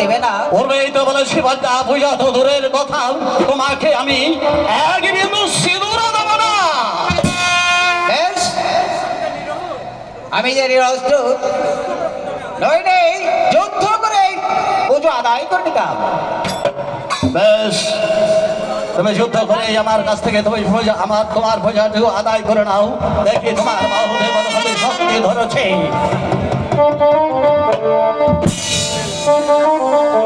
কথা ওরবেই তো বলে পূজা তো দূরের কথা। তোমাকে আমি এক বিন্দু সিঁদুর দেবো না। বেশ। আমি যে নিরস্ত্রুত নইলে যুদ্ধ করে পুজো আদায় করে নিতাম। বেশ। তুমি যুদ্ধ করে আমার কাছ থেকে তুমি আমার তোমার ভোজাটুকু আদায় করে নাও। দেখি তোমার কতখানি শক্তি ধরেছে। Música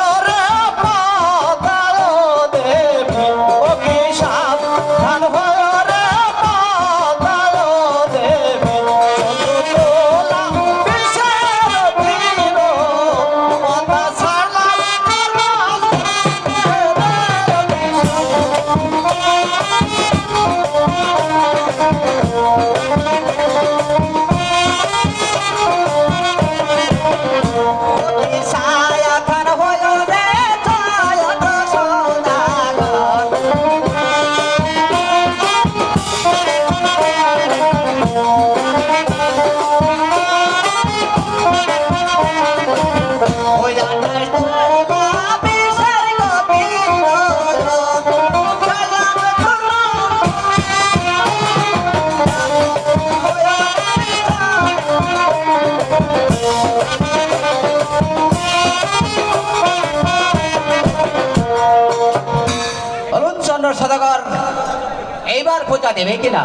পূজা দেবে কিনা?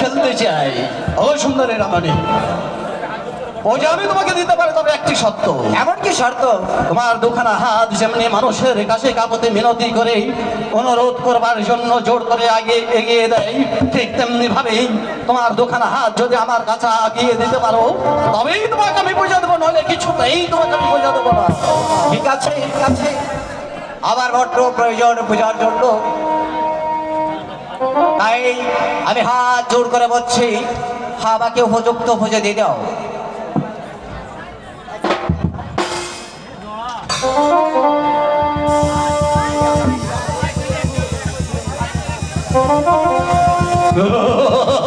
খেলতে চাই। সুন্দরী রামানি ওই আমি তোমাকে দিতে পারি তবে একটি সত্য এমন কি শর্ত? তোমার দুখানা হাত যেমনি মানুষের কাছে কাপতে মিনতি করে অনুরোধ করবার জন্য জোর করে আগে এগিয়ে দেয় ঠিক তেমনি ভাবেই তোমার দুখানা হাত যদি আমার কাছে আগিয়ে দিতে পারো তবেই তোমাকে আমি পূজা দেবো নইলে কিছুতেই তোমাকে আমি পূজা দেবো না। ঠিক আছে ঠিক আছে। আমার বড্ড প্রয়োজন পূজার জন্য তাই আমি হাত জোর করে বলছি হাবাকে উপযুক্ত পুজো দিয়ে দাও।